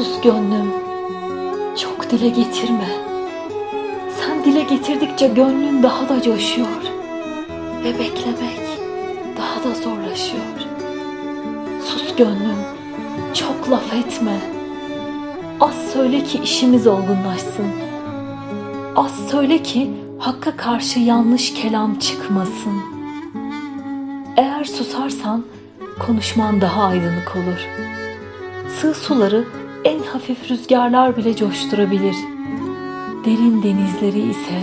Sus gönlüm, çok dile getirme. Sen dile getirdikçe gönlün daha da coşuyor. Ve beklemek daha da zorlaşıyor. Sus gönlüm, çok laf etme. Az söyle ki işimiz olgunlaşsın. Az söyle ki hakka karşı yanlış kelam çıkmasın. Eğer susarsan konuşman daha aydınlık olur. Sığ suları en hafif rüzgarlar bile coşturabilir. Derin denizleri ise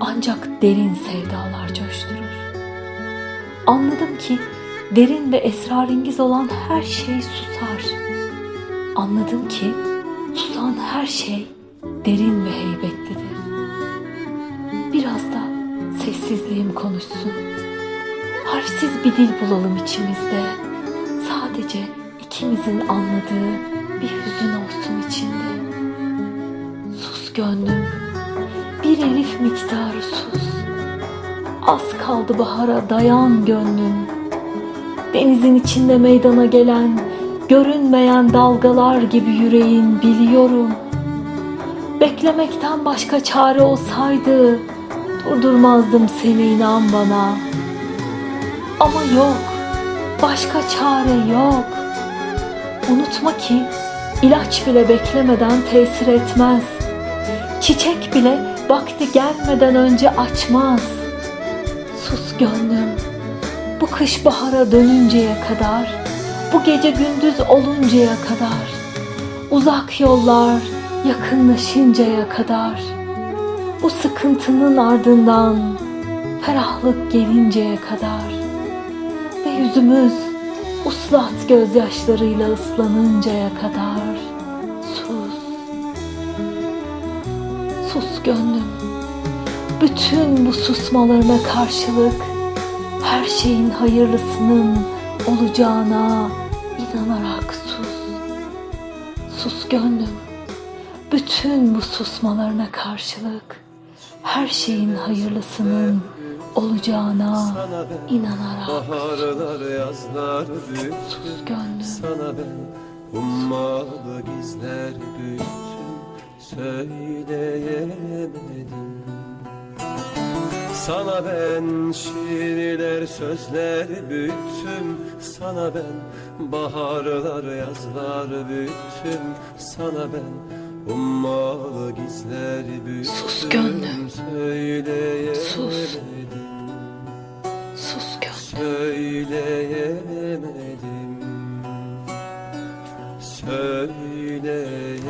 ancak derin sevdalar coşturur. Anladım ki derin ve esrarengiz olan her şey susar. Anladım ki susan her şey derin ve heybetlidir. Biraz da sessizliğim konuşsun. Harfsiz bir dil bulalım içimizde. Sadece ikimizin anladığı bir hüzün olsun içinde. Sus gönlüm, bir elif miktarı sus. Az kaldı bahara dayan gönlüm. Denizin içinde meydana gelen, görünmeyen dalgalar gibi yüreğin biliyorum. Beklemekten başka çare olsaydı, durdurmazdım seni inan bana. Ama yok, başka çare yok. Unutma ki ilaç bile beklemeden tesir etmez. Çiçek bile vakti gelmeden önce açmaz. Sus gönlüm, bu kış bahara dönünceye kadar, bu gece gündüz oluncaya kadar, uzak yollar yakınlaşıncaya kadar, bu sıkıntının ardından ferahlık gelinceye kadar ve yüzümüz uslat gözyaşlarıyla ıslanıncaya kadar sus. Sus gönlüm. Bütün bu susmalarına karşılık her şeyin hayırlısının olacağına inanarak sus. Sus gönlüm. Bütün bu susmalarına karşılık her şeyin hayırlısının olacağına inanarak Baharlar yazlar büyüttüm. Gönlüm. Sana ben ummalı gizler büyüttüm. Söyleyemedim. Sana ben şiirler sözler büyüttüm. Sana ben baharlar yazlar büyüttüm. Sana ben ummalı gizler büyüttüm. Sus gönlüm. bilemedim Söyleyemem